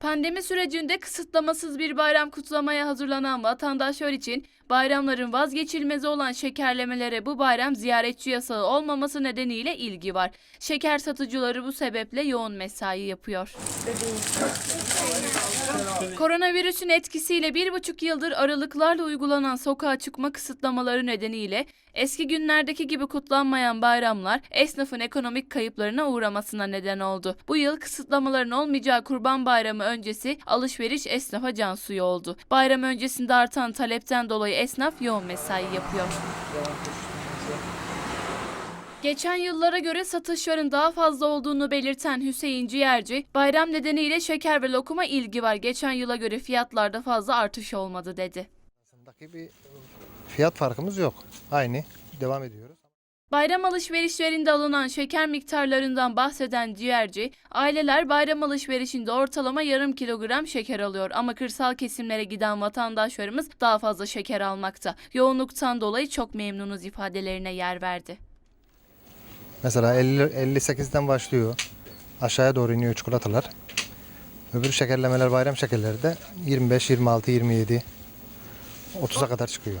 Pandemi sürecinde kısıtlamasız bir bayram kutlamaya hazırlanan vatandaşlar için bayramların vazgeçilmezi olan şekerlemelere bu bayram ziyaretçi yasağı olmaması nedeniyle ilgi var. Şeker satıcıları bu sebeple yoğun mesai yapıyor. Koronavirüsün etkisiyle bir buçuk yıldır aralıklarla uygulanan sokağa çıkma kısıtlamaları nedeniyle eski günlerdeki gibi kutlanmayan bayramlar esnafın ekonomik kayıplarına uğramasına neden oldu. Bu yıl kısıtlamaların olmayacağı Kurban Bayramı öncesi alışveriş esnafa can suyu oldu. Bayram öncesinde artan talepten dolayı esnaf yoğun mesai yapıyor. Geçen yıllara göre satışların daha fazla olduğunu belirten Hüseyin Ciğerci, bayram nedeniyle şeker ve lokuma ilgi var. Geçen yıla göre fiyatlarda fazla artış olmadı dedi. Arasındaki bir fiyat farkımız yok. Aynı. Devam ediyoruz. Bayram alışverişlerinde alınan şeker miktarlarından bahseden ciğerci, aileler bayram alışverişinde ortalama yarım kilogram şeker alıyor ama kırsal kesimlere giden vatandaşlarımız daha fazla şeker almakta. Yoğunluktan dolayı çok memnunuz ifadelerine yer verdi. Mesela 50, 58'den başlıyor. Aşağıya doğru iniyor çikolatalar. Öbür şekerlemeler bayram şekerleri de 25, 26, 27, 30'a kadar çıkıyor.